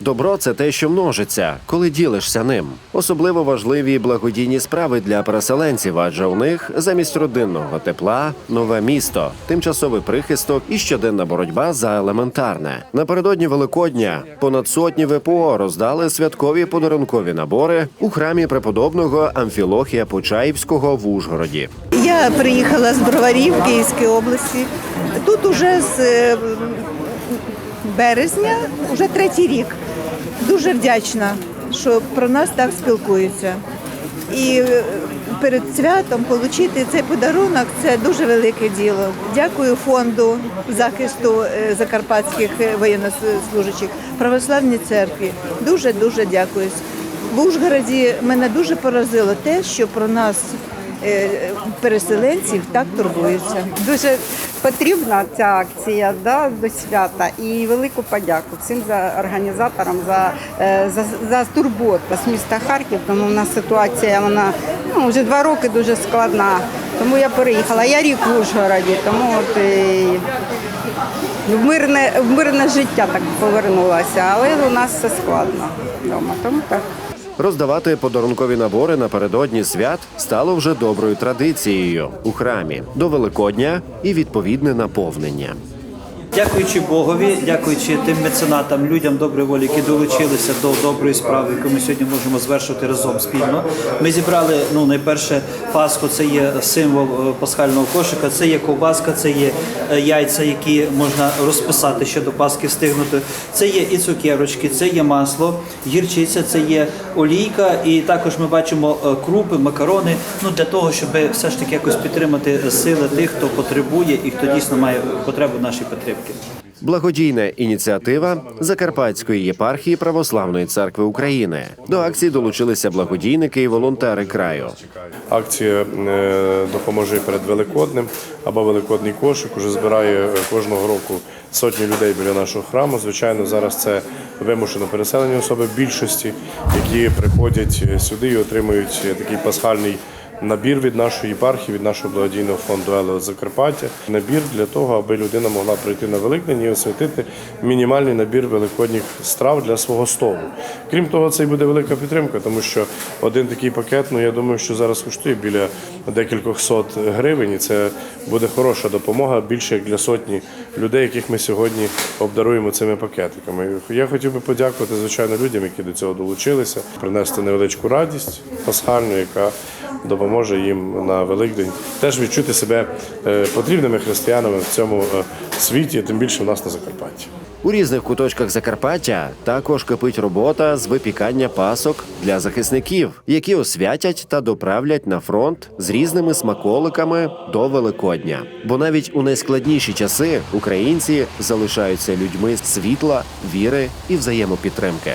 Добро це те, що множиться, коли ділишся ним. Особливо важливі благодійні справи для переселенців, адже у них замість родинного тепла нове місто, тимчасовий прихисток і щоденна боротьба за елементарне. Напередодні Великодня понад сотні ВПО роздали святкові подарункові набори у храмі преподобного Амфілохія Почаївського в Ужгороді. Я приїхала з Броварів Київської області. Тут уже з е, березня, вже третій рік. Дуже вдячна, що про нас так спілкуються. І е, перед святом отримати цей подарунок це дуже велике діло. Дякую фонду захисту е, закарпатських воєннослужащих, православній церкві. Дуже дуже дякую. В Ужгороді мене дуже поразило те, що про нас переселенців так турбуються. Дуже потрібна ця акція да, до свята і велику подяку всім за організаторам за, е, за, за турботу з міста Харків. Тому в нас ситуація вона ну, вже два роки дуже складна. Тому я переїхала. Я рік в Ужгороді, тому от і в мирне, в мирне життя так повернулася. Але у нас все складно вдома. Тому так. Роздавати подарункові набори напередодні свят стало вже доброю традицією у храмі до Великодня і відповідне наповнення. Дякуючи Богові, дякуючи тим меценатам, людям доброї волі, які долучилися до доброї справи, яку ми сьогодні можемо звершувати разом спільно. Ми зібрали ну найперше Пасху, це є символ е, пасхального кошика, це є ковбаска, це є е, яйця, які можна розписати ще до Пасхи встигнути. Це є і цукерочки, це є масло, гірчиця, це є олійка, і також ми бачимо е, крупи, макарони. Ну для того, щоб все ж таки якось підтримати сили тих, хто потребує і хто дійсно має потребу нашої підтримки. Благодійна ініціатива Закарпатської єпархії Православної церкви України. До акції долучилися благодійники і волонтери краю. Акція е, допоможе перед Великоднем або Великодний кошик уже збирає е, кожного року сотні людей біля нашого храму. Звичайно, зараз це вимушено переселені особи більшості, які приходять е, сюди і отримують такий пасхальний. Набір від нашої єпархії, від нашого благодійного фонду «Елео Закарпаття. Набір для того, аби людина могла прийти на Великдень і освятити мінімальний набір великодніх страв для свого столу. Крім того, це й буде велика підтримка, тому що один такий пакет, ну я думаю, що зараз коштує біля декількох сот гривень. І це буде хороша допомога більше як для сотні людей, яких ми сьогодні обдаруємо цими пакетиками. Я хотів би подякувати звичайно людям, які до цього долучилися, принести невеличку радість пасхальну, яка допоможе їм на Великдень теж відчути себе е, потрібними християнами в цьому е, світі, тим більше в нас на Закарпатті. У різних куточках Закарпаття також кипить робота з випікання пасок для захисників, які освятять та доправлять на фронт з різними смаколиками до Великодня. Бо навіть у найскладніші часи українці залишаються людьми світла, віри і взаємопідтримки.